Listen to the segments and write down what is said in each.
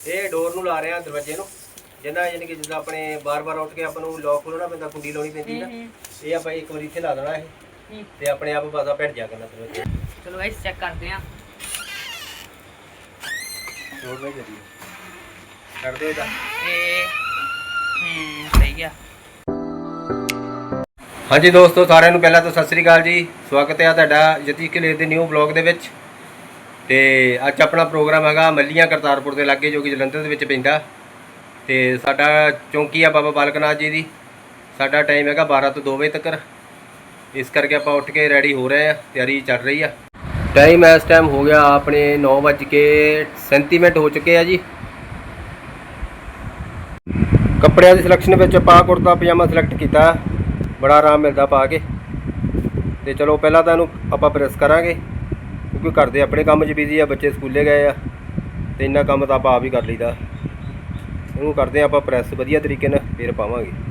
ਇਹ ਡੋਰ ਨੂੰ ਲਾ ਰਹੇ ਆ ਦਰਵਾਜ਼ੇ ਨੂੰ। ਜਿੰਨਾ ਯਾਨੀ ਕਿ ਜਿੱਦਾਂ ਆਪਣੇ ਬਾਰ-ਬਾਰ ਉੱਠ ਕੇ ਆਪਾਂ ਨੂੰ ਲੋਕ ਖੋਲਣਾ ਪੈਂਦਾ ਕੁੰਡੀ ਲਾਉਣੀ ਪੈਂਦੀ ਨਾ। ਇਹ ਆਪਾਂ ਇੱਕ ਵਾਰੀ ਇੱਥੇ ਲਾ ਦੇਣਾ ਇਹ। ਤੇ ਆਪਣੇ ਆਪ ਆ ਭੱਜ ਜਾ ਕਰਨਾ ਦਰਵਾਜ਼ੇ। ਚਲੋ ਗਾਇਸ ਚੈੱਕ ਕਰਦੇ ਆਂ। ਡੋਰ ਨਹੀਂ ਜਰੀ ਕਰ ਦੋ ਇਹਦਾ। ਇਹ ਹੂੰ ਸਹੀ ਆ। ਹਾਂਜੀ ਦੋਸਤੋ ਸਾਰਿਆਂ ਨੂੰ ਪਹਿਲਾਂ ਤਾਂ ਸਤਿ ਸ੍ਰੀ ਅਕਾਲ ਜੀ। ਸਵਾਗਤ ਹੈ ਤੁਹਾਡਾ ਜਤੀਸ਼ ਕਲੇਰ ਦੇ ਨਿਊ ਬਲੌਗ ਦੇ ਵਿੱਚ। ਤੇ ਅੱਜ ਆਪਣਾ ਪ੍ਰੋਗਰਾਮ ਹੈਗਾ ਮੱਲੀਆਂ ਕਰਤਾਰਪੁਰ ਦੇ ਲਾਗੇ ਜੋ ਕਿ ਜਲੰਧਰ ਦੇ ਵਿੱਚ ਪੈਂਦਾ। ਤੇ ਸਾਡਾ ਚੌਂਕੀ ਆ ਬਾਬਾ ਬਾਲਕ ਨਾਥ ਜੀ ਦੀ। ਸਾਡਾ ਟਾਈਮ ਹੈਗਾ 12 ਤੋਂ 2 ਵਜੇ ਤੱਕ ਇਸ ਕਰਕੇ ਆਪਾਂ ਉੱਠ ਕੇ ਰੈਡੀ ਹੋ ਰਹੇ ਆ, ਤਿਆਰੀ ਚੱਲ ਰਹੀ ਆ। ਟਾਈਮ ਇਸ ਟਾਈਮ ਹੋ ਗਿਆ ਆਪਣੇ 9:37 ਮਿੰਟ ਹੋ ਚੁੱਕੇ ਆ ਜੀ। ਕੱਪੜਿਆਂ ਦੀ ਸਿਲੈਕਸ਼ਨ ਵਿੱਚ ਪਾ ਕੁੜਤਾ, ਪਜਾਮਾ ਸਿਲੈਕਟ ਕੀਤਾ। ਬੜਾ ਆਰਾਮ ਮਿਲਦਾ ਪਾ ਕੇ। ਤੇ ਚਲੋ ਪਹਿਲਾਂ ਤਾਂ ਇਹਨੂੰ ਆਪਾਂ ਪ੍ਰੈਸ ਕਰਾਂਗੇ। ਕਿਉਂਕਿ ਘਰ ਦੇ ਆਪਣੇ ਕੰਮ 'ਚ ਬਿਜ਼ੀ ਆ, ਬੱਚੇ ਸਕੂਲੇ ਗਏ ਆ, ਤੇ ਇੰਨਾ ਕੰਮ ਤਾਂ ਆਪਾਂ ਆਪ ਹੀ ਕਰ ਲਈਦਾ। ਇਹਨੂੰ ਕਰਦੇ ਆ ਆਪਾਂ ਪ੍ਰੈਸ ਵਧੀਆ ਤਰੀਕੇ ਨਾਲ, ਫਿਰ ਪਾਵਾਂਗੇ।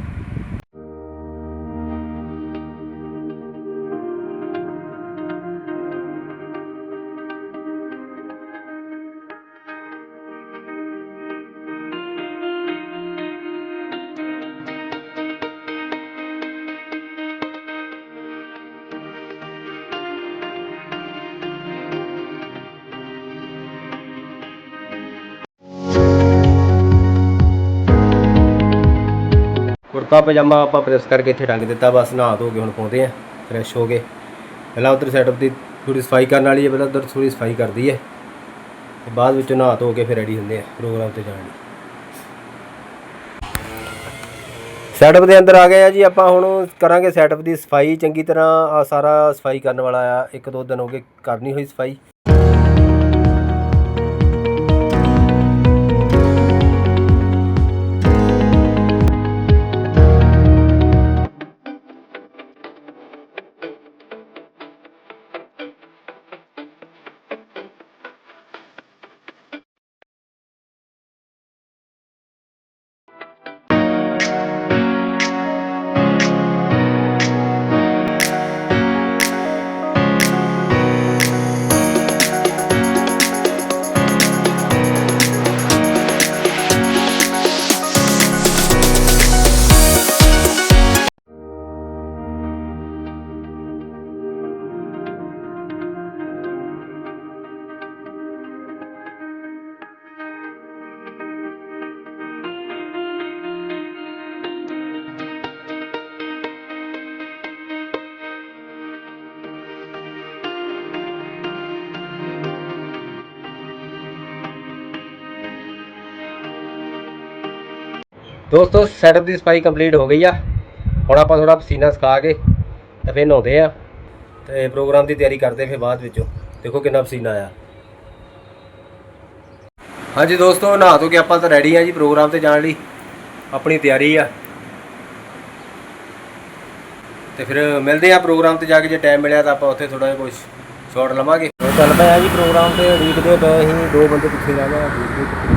ਕੁੜਤਾ ਪਜਾਮਾ ਆਪਾਂ ਪ੍ਰੈਸ ਕਰਕੇ ਇੱਥੇ ਟੰਗ ਦਿੱਤਾ, ਬਸ ਨਹਾ ਧੋ ਕੇ ਹੁਣ ਪਾਉਂਦੇ ਆ ਫਰੈਸ਼ ਹੋ ਗਏ ਪਹਿਲਾਂ ਉਧਰ ਸੈਟਅਪ ਦੀ ਥੋੜੀ ਸਫ਼ਾਈ ਕਰਨ ਵਾਲੀ ਹੈ, ਪਹਿਲਾਂ ਉਧਰ ਥੋੜੀ ਸਫ਼ਾਈ ਕਰਦੀ ਹੈ। ਤੇ ਬਾਅਦ ਵਿੱਚ ਨਹਾ ਧੋ ਕੇ ਫਿਰ ਰੈਡੀ ਹੁੰਦੇ ਆ ਪ੍ਰੋਗਰਾਮ ਤੇ ਜਾਣ ਲਈ। ਸੈਟਅਪ ਦੇ ਅੰਦਰ ਆ ਗਏ ਆ ਜੀ, ਆਪਾਂ ਹੁਣ ਕਰਾਂਗੇ ਸੈਟਅਪ ਦੀ ਸਫ਼ਾਈ। ਚੰਗੀ ਤਰ੍ਹਾਂ ਆ ਸਾਰਾ ਸਫ਼ਾਈ ਕਰਨ ਵਾਲਾ ਆ, ਇੱਕ ਦੋ ਦਿਨ ਹੋ ਗਏ, ਕਰਨੀ ਹੋਈ ਸਫ਼ਾਈ। ਦੋਸਤੋ ਸੈਟਅਪ ਦੀ ਸਫ਼ਾਈ ਕੰਪਲੀਟ ਹੋ ਗਈ ਆ। ਹੁਣ ਆਪਾਂ ਥੋੜਾ ਪਸੀਨਾ ਸੁਕਾ ਕੇ ਤੇ ਫਿਰ ਨਹਾਉਂਦੇ ਆ। ਤੇ ਪ੍ਰੋਗਰਾਮ ਦੀ ਤਿਆਰੀ ਕਰਦੇ ਫਿਰ ਬਾਅਦ ਵਿੱਚੋਂ। ਦੇਖੋ ਕਿੰਨਾ ਪਸੀਨਾ ਆਇਆ। ਹਾਂਜੀ ਦੋਸਤੋ, ਨਹਾ ਧੋ ਕੇ ਆਪਾਂ ਤਾਂ ਰੈਡੀ ਆ ਜੀ ਪ੍ਰੋਗਰਾਮ ਤੇ ਜਾਣ ਲਈ। ਆਪਣੀ ਤਿਆਰੀ ਆ। ਤੇ ਫਿਰ ਮਿਲਦੇ ਆ ਪ੍ਰੋਗਰਾਮ ਤੇ ਜਾ ਕੇ, ਜੇ ਟਾਈਮ ਮਿਲਿਆ ਤਾਂ ਆਪਾਂ ਉੱਥੇ ਥੋੜਾ ਜਿਹਾ ਕੁਝ ਸ਼ਾਟ ਲਵਾਂਗੇ। ਚੱਲ ਪਿਆ ਜੀ ਪ੍ਰੋਗਰਾਮ ਤੇ ਉਡੀਕਦੇ ਪਏ ਅਸੀਂ ਦੋ ਬੰਦੇ ਪਿੱਛੇ ਰਹਿ ਗਏ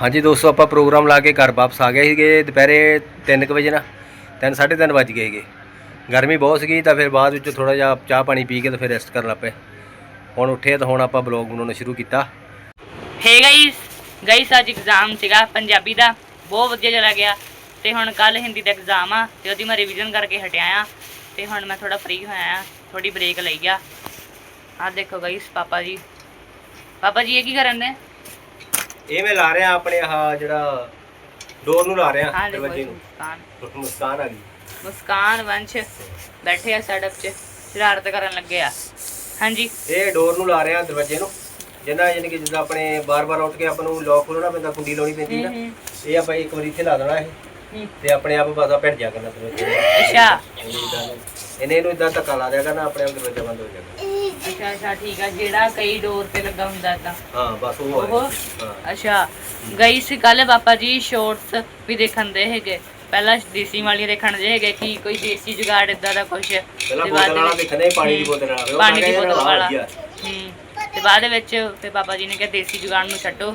ਹਾਂਜੀ ਦੋਸਤੋ, ਆਪਾਂ ਪ੍ਰੋਗਰਾਮ ਲਾ ਕੇ ਘਰ ਵਾਪਸ ਆ ਗਏ ਸੀਗੇ ਦੁਪਹਿਰੇ 3:00 ਵਜੇ ਨਾ 3 3:30 ਵੱਜ ਗਏ ਸੀਗੇ। ਗਰਮੀ ਬਹੁਤ ਸੀਗੀ ਤਾਂ ਫਿਰ ਬਾਅਦ ਵਿੱਚ ਥੋੜਾ ਜਿਹਾ ਚਾਹ ਪਾਣੀ ਪੀ ਕੇ ਤਾਂ ਫਿਰ ਰੈਸਟ ਕਰਨ ਲੱਪੇ ਹੁਣ ਉੱਠੇ ਤਾਂ ਹੁਣ ਆਪਾਂ ਬਲੌਗ ਬਣਾਉਣਾ ਸ਼ੁਰੂ ਕੀਤਾ। ਹੇ ਗਾਇਸ ਗਾਇਸ ਅੱਜ ਐਗਜ਼ਾਮ ਸੀਗਾ ਪੰਜਾਬੀ ਦਾ, ਬਹੁਤ ਵਧੀਆ ਚਲਾ ਗਿਆ। ਤੇ ਹੁਣ ਕੱਲ ਹਿੰਦੀ ਦਾ ਐਗਜ਼ਾਮ ਆ ਤੇ ਉਹਦੀ ਮੈਂ ਰਿਵੀਜ਼ਨ ਕਰਕੇ ਹਟਿਆ ਆ। ਤੇ ਹੁਣ ਮੈਂ ਥੋੜਾ ਫ੍ਰੀ ਹੋਇਆ ਆ ਥੋੜੀ ਬ੍ਰੇਕ ਲਈ ਆ। ਆ ਦੇਖੋ ਗਾਇਸ ਪਾਪਾ ਜੀ। ਪਾਪਾ ਜੀ ਇਹ ਕੀ ਕਰਨ ਨੇ ਇਹ ਮੈਂ ਲਾ ਰਿਹਾ ਆਪਣੇ ਆਹ ਜਿਹੜਾ ਡੋਰ ਨੂੰ ਲਾ ਰਿਹਾ ਦੇਖੋ ਦਰਵਾਜ਼ੇ ਨੂੰ। ਮੁਸਕਾਨ। ਮੁਸਕਾਨ ਆ ਗਈ। ਮੁਸਕਾਨ ਵੰਸ਼ ਬੈਠੇ ਆ ਸੜਕ 'ਚ ਸ਼ਰਾਰਤ ਕਰਨ ਲੱਗੇ ਆ। ਹਾਂਜੀ। ਇਹ ਡੋਰ ਨੂੰ ਲਾ ਰਿਹਾ ਦਰਵਾਜ਼ੇ ਨੂੰ ਜਿੰਨਾ ਯਾਨੀ ਕਿ ਜਿੱਦਾਂ ਆਪਣੇ ਬਾਰ-ਬਾਰ ਉੱਠ ਕੇ ਆਪਾਂ ਨੂੰ ਲੋਕ ਖੋਲਣਾ ਪੈਂਦਾ ਕੁੰਡੀ ਲਾਉਣੀ ਪੈਂਦੀ ਨਾ ਇਹ ਆਪਾਂ ਇੱਕ ਵਾਰੀ ਇੱਥੇ ਲਾ ਦੇਣਾ ਇਹ। ਹੂੰ। ਤੇ ਆਪਣੇ ਆਪ ਆ ਭੱਜ ਜਾ ਕਰਨਾ ਦਰਵਾਜ਼ੇ ਅੱਛਾ। ਇਹਨੇ ਇਹਨੂੰ ਇਦਾਂ ਧੱਕਾ ਲਾ ਦਿਆ ਕਰਨਾ ਆਪਣੇ ਆਪ ਦਰਵਾਜ਼ਾ ਬੰਦ ਹੋ ਜਾਏਗਾ ਅੱਛਾ ਅੱਛਾ ਠੀਕ ਆ ਜਿਹੜਾ ਕਈ ਡੋਰ ਤੇ ਲੱਗਾ ਹੁੰਦਾ ਤਾਂ ਹਾਂ ਬਸ ਉਹ ਉਹ? ਹੈ। ਹਾਂ। ਅੱਛਾ ਗਈ ਸੀ ਕੱਲ ਪਾਪਾ ਜੀ ਸ਼ੋਰਟਸ ਵੀ ਦੇਖਣ ਦੇ ਹੈਗੇ। ਪਹਿਲਾਂ ਦੇਸੀ ਵਾਲੀ ਦੇਖਣ ਦੇ ਹੈਗੇ ਕਿ ਕੋਈ ਦੇਸੀ ਜੁਗਾੜ ਇਦਾਂ ਦਾ ਕੁਝ ਪਹਿਲਾਂ ਬੋਤਲ ਵਾਲਾ ਦੇਖਦੇ ਪਾਣੀ ਦੀ ਬੋਤਲ ਵਾਲਾ। ਉਹ ਪਾਣੀ ਦੀ ਬੋਤਲ ਵਾਲਾ। ਵਧੀਆ। ਹੂੰ ਤੇ ਬਾਅਦ ਵਿੱਚ ਤੇ ਪਾਪਾ ਜੀ ਨੇ ਕਿਹਾ ਦੇਸੀ ਜੁਗਾੜ ਨੂੰ ਛੱਡੋ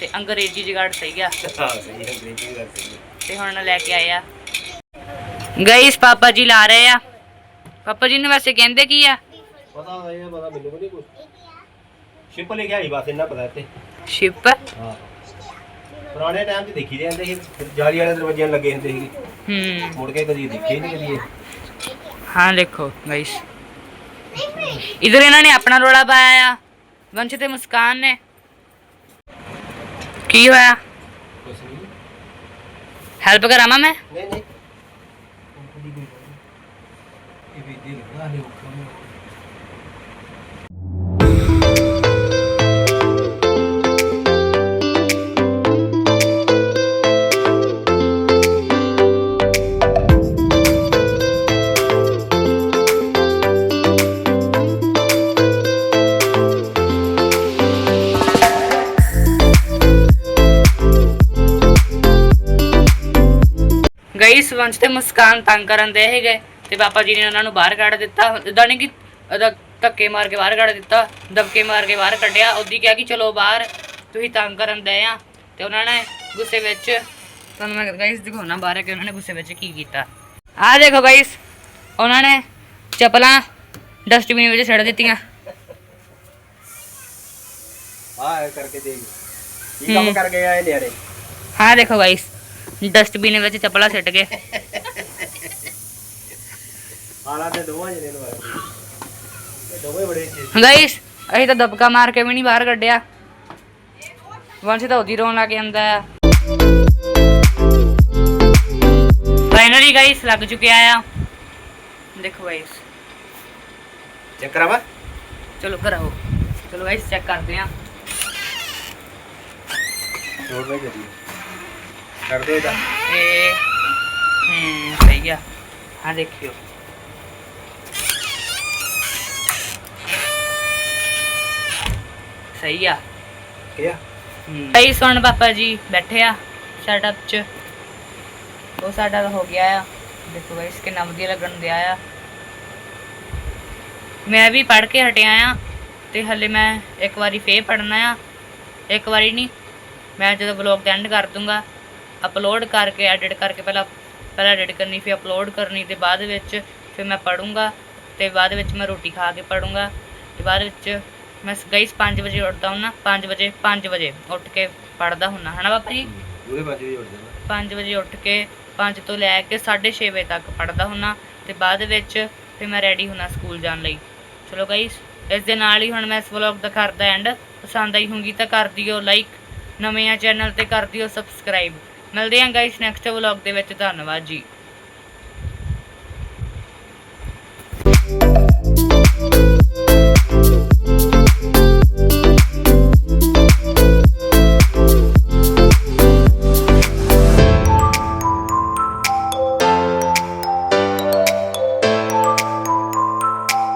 ਤੇ ਅੰਗਰੇਜ਼ੀ ਜੁਗਾੜ ਸਹੀ ਆ। ਹਾਂ ਸਹੀ ਹੈ ਅੰਗਰੇਜ਼ੀ ਗੱਲ ਸਹੀ ਹੈ ਤੇ ਹੁਣ ਲੈ ਕੇ ਆਏ ਆ। ਗਈਸ ਪਾਪਾ ਜੀ ਲਾ ਰਹੇ ਆ। ਪਾਪਾ ਜੀ ਨੂੰ ਵੈਸੇ ਕਹਿੰਦੇ ਕੀ ਆ? ਪਤਾ ਹੈ ਪਤਾ ਮੈਨੂੰ ਵੀ ਨਹੀਂ ਕੁਝ ਸ਼ਿਪ ਲੈ ਕੇ ਆਈ ਬਸ ਇੰਨਾ ਪਤਾ ਤੇ ਸ਼ਿਪ? ਹਾਂ। ਪੁਰਾਣੇ ਟਾਈਮ 'ਚ ਦੇਖੀ ਜਾਂਦੇ ਸੀ ਜਾਲੀ ਵਾਲੇ ਦਰਵਾਜ਼ਿਆਂ ਨੂੰ ਲੱਗੇ ਹੁੰਦੇ ਸੀ। ਹੂੰ। ਮੁੜ ਕੇ ਕਦੀ ਦੇਖੇ ਨਹੀਂ ਕਦੀ ਇਹ। ਹਾਂ ਦੇਖੋ ਗਾਇਸ। ਇਧਰ ਇਹਨਾਂ ਨੇ ਆਪਣਾ ਰੋਲਾ ਪਾਇਆ ਆ। ਵੰਸ਼ ਤੇ ਮੁਸਕਾਨ ਨੇ। ਕੀ ਹੋਇਆ? ਕੁਛ ਨਹੀਂ ਹੈਲਪ ਕਰਾਵਾਂ ਮੈਂ? ਨਹੀਂ ਨਹੀਂ ਕਦੀ ਕੋਈ ਇਹ ਵੀ ਦੇ ਲਗਾ ਲੈ ਉਹ ਕੰਮ ਤੇ ਮੁਸਕਾਨ ਤੰਗ ਕਰਨ ਦੇ ਹੈਗੇ। ਤੇ ਪਾਪਾ ਜੀ ਨੇ ਉਹਨਾਂ ਨੂੰ ਬਾਹਰ ਕੱਢ ਦਿੱਤਾ। ਇਦਾਂ ਨਹੀਂ ਕਿ ਧੱਕੇ ਮਾਰ ਕੇ ਬਾਹਰ ਕੱਢ ਦਿੱਤਾ ਦਬਕੇ ਮਾਰ ਕੇ ਬਾਹਰ ਕੱਢਿਆ। ਉਹਦੀ ਕਿਹਾ ਕਿ ਚਲੋ ਬਾਹਰ ਤੁਸੀਂ ਤੰਗ ਕਰਨ ਦੇ ਆ। ਤੇ ਉਹਨਾਂ ਨੇ ਗੁੱਸੇ ਵਿੱਚ ਤੁਹਾਨੂੰ ਮੈਂ ਗਾਇਸ ਦਿਖਾਉਣਾ ਬਾਹਰ ਕਿ ਉਹਨਾਂ ਨੇ ਗੁੱਸੇ ਵਿੱਚ ਕੀ ਕੀਤਾ। ਆਹ ਦੇਖੋ ਗਾਇਸ ਉਹਨਾਂ ਨੇ ਚੱਪਲਾਂ ਡਸਟਬਿਨ ਵਿੱਚ ਛੱਡ ਦਿੱਤੀਆਂ। ਆ ਕਰਕੇ ਦੇਖ। ਕੀ ਕੰਮ ਕਰ ਗਏ ਆ ਇਹ ਨਿਆਰੇ ਹਾਂ ਦੇਖੋ ਗਾਇਸ ਡਸਟਬਿਨ ਵਿੱਚ ਚੱਪਲਾਂ ਸਿੱਟ ਕੇ ਹਾਲਾਂ ਤੇ ਦੋਵਾਂ ਜਣੇ ਨੂੰ ਆਏ ਇਹ ਦੋਵੇਂ ਬੜੇ ਚੀਜ਼ ਗਾਇਸ ਅਸੀਂ ਤਾਂ ਦਬਕਾ ਮਾਰ ਕੇ ਵੀ ਨਹੀਂ ਬਾਹਰ ਕੱਢਿਆ। ਵੰਸ਼ ਤਾਂ ਉਹਦੀ ਰੋਣ ਲੱਗ ਜਾਂਦਾ। ਆ ਫਾਈਨਲੀ ਗਾਇਸ ਲੱਗ ਚੁੱਕਿਆ ਆ। ਦੇਖੋ ਗਾਇਸ। ਚੈੱਕ ਕਰਾਵਾ? ਚਲੋ ਕਰਾਓ। ਚਲੋ ਗਾਇਸ ਚੈੱਕ ਕਰਦੇ ਆ। ਛੋੜ ਨਹੀਂ ਜਦੀ ਕਰ ਦੇ ਇਹਦਾ ਇਹ ਹੂੰ ਸਹੀ ਆ। ਆ ਦੇਖਿਓ। ਸਹੀ ਆ। ਕੀ ਆ। ਕਈ ਸੁਣ ਪਾਪਾ ਜੀ ਬੈਠੇ ਆ ਸੈਟਅਪ 'ਚ। ਉਹ ਸਾਡਾ ਹੋ ਗਿਆ ਆ। ਦੇਖੋ ਗਾਇਸ ਕਿੰਨਾ ਵਧੀਆ ਲੱਗਣ ਦਿਆ ਆ। ਮੈਂ ਵੀ ਪੜ੍ਹ ਕੇ ਹਟਿਆ ਆ ਤੇ ਹੱਲੇ ਮੈਂ ਇੱਕ ਵਾਰੀ ਫੇਰ ਪੜ੍ਹਨਾ ਆ। ਇੱਕ ਵਾਰੀ ਨਹੀਂ ਮੈਂ ਜਦੋਂ ਵਲੌਗ ਦਾ ਐਂਡ ਕਰ ਦੂੰਗਾ ਅਪਲੋਡ ਕਰਕੇ ਐਡਿਟ ਕਰਕੇ ਪਹਿਲਾਂ ਪਹਿਲਾਂ ਐਡਿਟ ਕਰਨੀ ਫਿਰ ਅਪਲੋਡ ਕਰਨੀ ਤੇ ਬਾਅਦ ਵਿੱਚ ਫਿਰ ਮੈਂ ਪੜੂੰਗਾ ਤੇ ਬਾਅਦ ਵਿੱਚ ਮੈਂ ਰੋਟੀ ਖਾ ਕੇ ਪੜੂੰਗਾ ਤੇ ਬਾਅਦ ਵਿੱਚ ਮੈਂ ਗਾਇਸ 5 ਵਜੇ ਉੱਠਦਾ ਹੁੰਨਾ 5 ਵਜੇ 5 ਵਜੇ ਉੱਠ ਕੇ ਪੜਦਾ ਹੁੰਨਾ ਹਨਾ ਪਾਪਾ ਜੀ? ਉਹਦੇ ਬਾਅਦ ਵੀ ਉੱਡ ਜਾਣਾ 5 ਵਜੇ ਉੱਠ ਕੇ 5 ਤੋਂ ਲੈ ਕੇ 6:30 ਵਜੇ ਤੱਕ ਪੜਦਾ ਹੁੰਨਾ ਤੇ ਬਾਅਦ ਵਿੱਚ ਫਿਰ ਮੈਂ ਰੈਡੀ ਹੁੰਨਾ ਸਕੂਲ ਜਾਣ ਲਈ। ਚਲੋ ਗਾਇਸ ਇਸ ਦੇ ਨਾਲ ਹੀ ਹੁਣ ਮੈਂ ਇਸ ਵਲੌਗ ਦਾ ਕਰਦਾ ਐਂਡ ਪਸੰਦ ਆਈ ਹੋਊਗੀ ਤਾਂ ਕਰ ਦਿਓ ਲਾਈਕ ਨਵੇਂ ਆ ਚੈਨਲ ਤੇ ਕਰ ਦਿਓ ਸਬਸਕ੍ਰਾਈਬ ਮਿਲਦੇ ਹਾਂ ਗਾਇਸ ਨੈਕਸਟ ਵਲੌਗ ਦੇ ਵਿੱਚ ਧੰਨਵਾਦ ਜੀ।